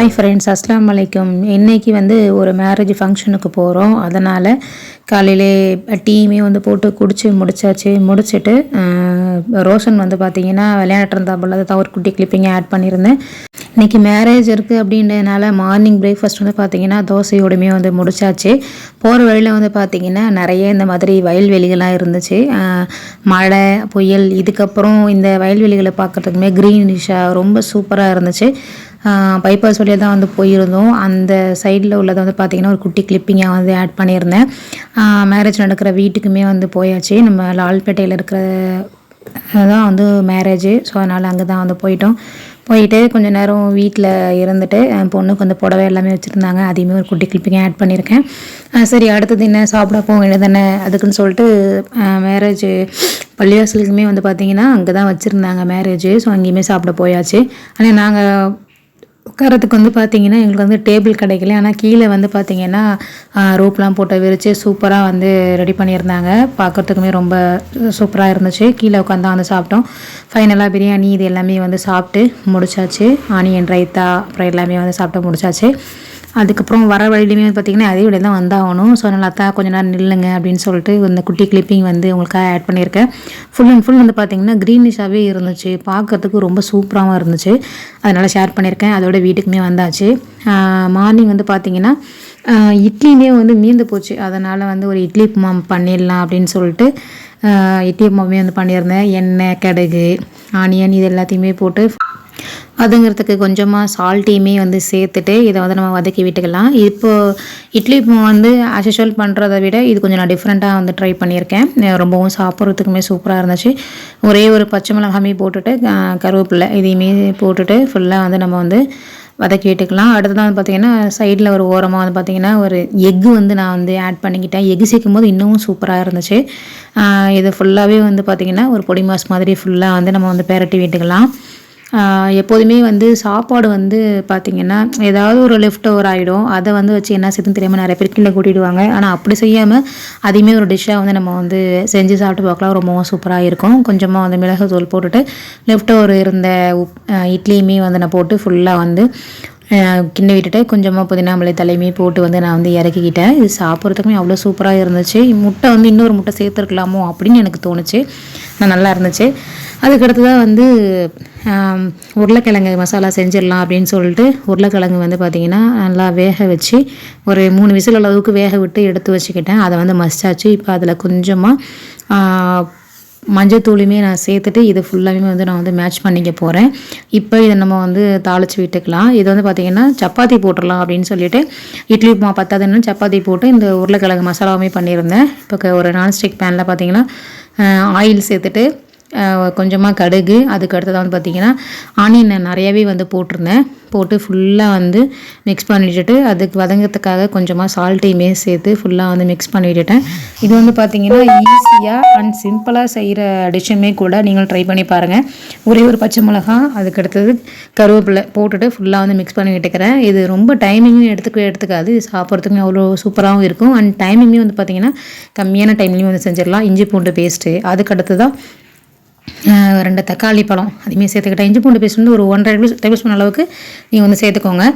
Hi friends அஸ்லாம் வலைக்கம் இன்றைக்கி வந்து ஒரு மேரேஜ் ஃபங்க்ஷனுக்கு போகிறோம் அதனால் காலையிலே டீயுமே வந்து போட்டு குடிச்சு முடிச்சாச்சு. முடிச்சுட்டு ரோஷன் வந்து பார்த்தீங்கன்னா விளையாட்டு அதை ஒரு குட்டி கிளிப்பிங்க ஆட் பண்ணியிருந்தேன் இன்றைக்கி மேரேஜ் இருக்குது அப்படின்றதுனால மார்னிங் பிரேக்ஃபாஸ்ட் வந்து பார்த்தீங்கன்னா தோசையோடுமே வந்து முடிச்சாச்சு. போகிற வழியில் வந்து பார்த்தீங்கன்னா நிறைய இந்த மாதிரி வயல்வெளிகள்லாம் இருந்துச்சு. மழை புயல் இதுக்கப்புறம் இந்த வயல்வெளிகளை பார்க்குறதுக்குமே க்ரீனிஷாக ரொம்ப சூப்பராக இருந்துச்சு. பைபாஸ் வழியாக தான் வந்து போயிருந்தோம். அந்த சைடில் உள்ளதை வந்து பார்த்திங்கன்னா ஒரு குட்டி கிளிப்பிங்காக வந்து ஆட் பண்ணியிருந்தேன். மேரேஜ் நடக்கிற வீட்டுக்குமே வந்து போயாச்சு. நம்ம லால்பேட்டையில் இருக்கிற தான் வந்து மேரேஜு ஸோ அதனால் அங்கே தான் வந்து போயிட்டோம். போயிட்டு கொஞ்சம் நேரம் வீட்டில் இருந்துட்டு என் பொண்ணுக்கு வந்து புடவை எல்லாமே வச்சுருந்தாங்க. அதையுமே ஒரு குட்டி கிளிப்பிங்க ஆட் பண்ணியிருக்கேன். சரி அடுத்தது என்ன சாப்பிட போக தானே? அதுக்குன்னு சொல்லிட்டு மேரேஜ் பள்ளிவாசலுக்குமே வந்து பார்த்திங்கன்னா அங்கே தான் வச்சுருந்தாங்க மேரேஜ் ஸோ அங்கேயுமே சாப்பிட போயாச்சு. ஆனால் நாங்கள் உட்காரத்துக்கு வந்து பார்த்தீங்கன்னா எங்களுக்கு வந்து டேபிள் கிடைக்கல. ஆனால் கீழே வந்து பார்த்தீங்கன்னா ரோப்லாம் போட்டு விரித்து சூப்பராக வந்து ரெடி பண்ணியிருந்தாங்க. பார்க்குறதுக்குமே ரொம்ப சூப்பராக இருந்துச்சு. கீழே உட்காந்து வந்து சாப்பிட்டோம். ஃபைனலாக பிரியாணி இது எல்லாமே வந்து சாப்பிட்டு முடிச்சாச்சு. ஆனியன் ரைத்தா அப்புறம் எல்லாமே வந்து சாப்பிட்டு முடிச்சாச்சு. அதுக்கப்புறம் வர வழியிலுமே பார்த்திங்கன்னா அதே வழியில் தான் வந்தாகணும். ஸோ அதனால் அத்தா கொஞ்சம் நேரம் நில்லுங்க அப்படின்னு சொல்லிட்டு இந்த குட்டி கிளிப்பிங் வந்து உங்களுக்காக ஆட் பண்ணியிருக்கேன். ஃபுல் அண்ட் ஃபுல் வந்து பார்த்திங்கன்னா க்ரீனிஷாகவே இருந்துச்சு. பார்க்கறதுக்கு ரொம்ப சூப்பராகவும் இருந்துச்சு. அதனால் ஷேர் பண்ணியிருக்கேன். அதோட வீட்டுக்குமே வந்தாச்சு. மார்னிங் வந்து பார்த்திங்கன்னா இட்லியுமே வந்து மீந்து போச்சு. அதனால் வந்து ஒரு இட்லி உப்புமா பண்ணிடலாம் அப்படின்னு சொல்லிட்டு இட்லி உப்புமாவே வந்து பண்ணியிருந்தேன். எண்ணெய் கடுகு ஆனியன் இது எல்லாத்தையுமே போட்டு அதுங்கிறதுக்கு கொஞ்சமாக சால்ட்டையுமே வந்து சேர்த்துட்டு இதை வந்து நம்ம வதக்கி விட்டுக்கலாம். இப்போ இட்லி வந்து ஆஷுவல் பண்ணுறதை விட இது கொஞ்சம் நான் டிஃப்ரெண்ட்டாக வந்து ட்ரை பண்ணியிருக்கேன். ரொம்பவும் சாப்பிட்றதுக்குமே சூப்பராக இருந்துச்சு. ஒரே ஒரு பச்சை மிளகாமே போட்டுட்டு கருவேப்பில்லை இதையுமே போட்டுட்டு ஃபுல்லாக வந்து நம்ம வந்து வதக்கி விட்டுக்கலாம் அடுத்ததான் வந்து பார்த்திங்கன்னா சைடில் ஒரு ஓரமாக வந்து பார்த்திங்கன்னா ஒரு எக்கு வந்து நான் வந்து ஆட் பண்ணிக்கிட்டேன். எக்கு சேர்க்கும் போது இன்னமும் சூப்பராக இருந்துச்சு. இது ஃபுல்லாகவே வந்து பார்த்திங்கன்னா ஒரு பொடி மாஸ் மாதிரி ஃபுல்லாக வந்து நம்ம வந்து பெரட்டி விட்டுக்கலாம். எப்போதுமே வந்து சாப்பாடு வந்து பார்த்திங்கன்னா ஏதாவது ஒரு லெஃப்ட் ஓவர் ஆகிடும் அதை வந்து வச்சு என்ன செய்யுதுன்னு தெரியாமல் நிறைய பேர் கீழே கூட்டிடுவாங்க. ஆனால் அப்படி செய்யாமல் அதையுமே ஒரு டிஷ்ஷாக வந்து நம்ம வந்து செஞ்சு சாப்பிட்டு பார்க்கலாம். ரொம்பவும் சூப்பராக இருக்கும். கொஞ்சமாக வந்து மிளகு தூள் போட்டுட்டு லெஃப்ட் ஓவர் இருந்த உப் இட்லியுமே வந்து நான் போட்டு ஃபுல்லாக வந்து ஆஹ் கிண்டி விட்டுட்டு கொஞ்சமாக புதினா மலை தலையுமே போட்டு வந்து நான் வந்து இறக்கிக்கிட்டேன். இது சாப்பிட்றதுக்குமே அவ்வளோ சூப்பராக இருந்துச்சு. முட்டை வந்து இன்னொரு முட்டை சேர்த்துருக்கலாமோ அப்படின்னு எனக்கு தோணுச்சு. நான் நல்லா இருந்துச்சு. அதுக்கடுத்ததாக வந்து உருளைக்கிழங்கு மசாலா செஞ்சிடலாம் அப்படின்னு சொல்லிட்டு உருளைக்கிழங்கு வந்து பார்த்திங்கன்னா நல்லா வேக வச்சு ஒரு மூணு விசில் அளவுக்கு வேக விட்டு எடுத்து வச்சுக்கிட்டேன். அதை வந்து மசிச்சாச்சு. இப்போ அதில் கொஞ்சமாக மஞ்சத்தூளுமே நான் சேர்த்துட்டு இது ஃபுல்லாகவே வந்து நான் வந்து மேட்ச் பண்ணிக்க போகிறேன் இப்போ இதை நம்ம வந்து தாளித்து விட்டுக்கலாம். இது வந்து பார்த்திங்கன்னா சப்பாத்தி போட்டுடலாம் அப்படின்னு சொல்லிட்டு இட்லி உப்புமா பத்தாதுன்னு சப்பாத்தி போட்டு இந்த உருளைக்கிழங்கு மசாலாவுமே பண்ணியிருந்தேன். இப்போ ஒரு நான்ஸ்டிக் பேனில் பார்த்திங்கன்னா ஆயில் சேர்த்துட்டு கொஞ்சமாக கடுகு அதுக்கு அடுத்ததாக வந்து பார்த்திங்கன்னா ஆனியன் நான் நிறையவே வந்து போட்டிருந்தேன். போட்டு ஃபுல்லாக வந்து மிக்ஸ் பண்ணி விட்டுட்டு அதுக்கு வதங்கிறதுக்காக கொஞ்சமாக சால்ட்டையுமே சேர்த்து ஃபுல்லாக வந்து மிக்ஸ் பண்ணி விட்டுட்டேன். இது வந்து பார்த்திங்கன்னா ஈஸியாக அண்ட் சிம்பிளாக செய்கிற டிஷ்ஷுமே கூட நீங்கள் ட்ரை பண்ணி பாருங்கள் ஒரே ஒரு பச்சை மிளகா அதுக்கு அடுத்தது கருவேப்பிலை போட்டுட்டு ஃபுல்லாக வந்து மிக்ஸ் பண்ணி விட்டுக்கிறேன். இது ரொம்ப டைமிங்கும் எடுத்துக்க எடுத்துக்காது. இது சாப்பிட்றதுக்குமே அவ்வளோ சூப்பராகவும் இருக்கும். அண்ட் டைமிங்குமே வந்து பார்த்திங்கன்னா கம்மியான டைம்லேயும் வந்து செஞ்சிடலாம். இஞ்சி பூண்டு பேஸ்ட்டு அதுக்கு அடுத்து தான் ரெண்டு தக்காளி பழம் அதையுமே சேர்த்துக்கிட்டேன். இஞ்சி பூண்டு பேஸ்ட் வந்து ஒரு ஒன்றரை டேபிள் டேபிள் ஸ்பூன் அளவுக்கு நீங்கள் வந்து சேர்த்துக்கோங்க.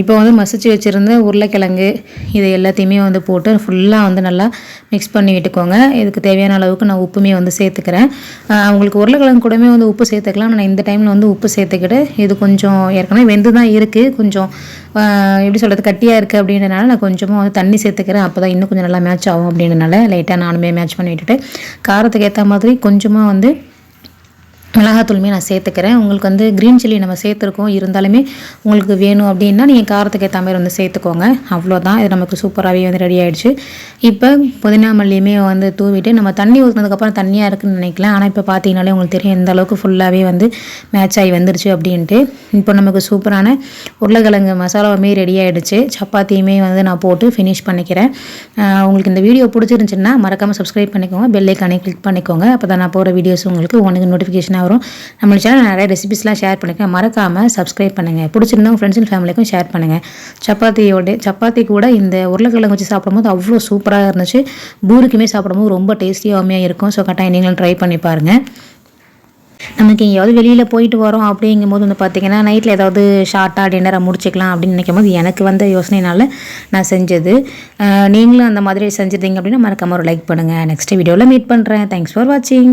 இப்போ வந்து மசிச்சு வச்சுருந்த உருளைக்கிழங்கு இது எல்லாத்தையுமே வந்து போட்டு ஃபுல்லாக வந்து நல்லா மிக்ஸ் பண்ணி விட்டுக்கோங்க. இதுக்கு தேவையான அளவுக்கு நான் உப்புமே வந்து சேர்த்துக்கிறேன். அவங்களுக்கு உங்களுக்கு உருளைக்கிழங்கு கூடமே வந்து உப்பு சேர்த்துக்கலாம். நான் இந்த டைமில் வந்து உப்பு சேர்த்துக்கிட்டு இது கொஞ்சம் ஏற்கனவே வெந்து தான் இருக்குது கொஞ்சம் எப்படி சொல்கிறது கட்டியாக இருக்குது அப்படின்றனால நான் கொஞ்சமாக வந்து தண்ணி சேர்த்துக்கிறேன். அப்போ தான் இன்னும் கொஞ்சம் நல்லா மேட்ச் ஆகும் அப்படின்றனால லைட்டாக நானுமே மேட்ச் பண்ணி விட்டுட்டு காரத்துக்கு ஏற்ற மாதிரி கொஞ்சமாக வந்து மிளகாத்தூளுமே நான் சேர்த்துக்கிறேன். உங்களுக்கு வந்து க்ரீன் சில்லி நம்ம சேர்த்துருக்கோம். இருந்தாலுமே உங்களுக்கு வேணும் அப்படின்னா நீங்கள் காரத்துக்கு ஏற்ற மாதிரி வந்து சேர்த்துக்கோங்க. அவ்வளோதான் இது நமக்கு சூப்பராகவே வந்து ரெடி ஆகிடுச்சு இப்போ புதினா மல்லியுமே வந்து தூவிட்டு நம்ம தண்ணி ஊற்றினதுக்கப்புறம் தண்ணியாக இருக்குன்னு நினைக்கலாம். ஆனால் இப்போ பார்த்தீங்கனாலே உங்களுக்கு தெரியும் எந்த அளவுக்கு ஃபுல்லாகவே வந்து மேட்ச் ஆகி வந்துருச்சு அப்படின்ட்டு. இப்போ நமக்கு சூப்பரான உருளைக்கிழங்கு மசாலாவுமே ரெடி ஆகிடுச்சு சப்பாத்தியுமே வந்து நான் போட்டு ஃபினிஷ் பண்ணிக்கிறேன். உங்களுக்கு இந்த வீடியோ பிடிச்சிருந்துச்சுன்னா மறக்காமல் சப்ஸ்கிரைப் பண்ணிக்கோங்க. பெல்லைக்கானே கிளிக் பண்ணிக்கோங்க. அப்போ தான் நான் போகிற வீடியோஸ் உங்களுக்கு உனக்கு நோட்டிஃபிகேஷனாக வரும். நம்ம சேனல் நிறைய ரெசிபிஸ்லாம் ஷேர் பண்ணிக்கிறேன் மறக்காமல் சப்ஸ்கிரைப் பண்ணுங்கள் பிடிச்சிருந்தா உங்கள் ஃப்ரெண்ட்ஸ் அண்ட் ஃபேமிலிக்கும் ஷேர் பண்ணுங்கள் சப்பாத்தியோட சப்பாத்தி கூட இந்த உருளைக்கிழங்கு வச்சு சாப்பிடும்போது அவ்வளோ சூப்பராக இருந்துச்சு. பூரிக்குமே சாப்பிடும்போது ரொம்ப டேஸ்டியாகவுமே இருக்கும். ஸோ கட்டாயம் நீங்களும் ட்ரை பண்ணி பாருங்கள் நமக்கு எங்கேயாவது வெளியில் போயிட்டு வரோம் அப்படிங்கும்போது வந்து பார்த்திங்கன்னா நைட்டில் ஏதாவது ஷார்ட்டாக டின்னரை முடிச்சுக்கலாம் அப்படின்னு நினைக்கும் போது எனக்கு வந்த யோசனைனால நான் செஞ்சது. நீங்களும் அந்த மாதிரி செஞ்சுருந்தீங்க அப்படின்னா மறக்காமல் ஒரு லைக் பண்ணுங்கள் நெக்ஸ்ட் வீடியோவில் மீட் பண்ணுறேன் தேங்க்ஸ் ஃபார் வாட்சிங்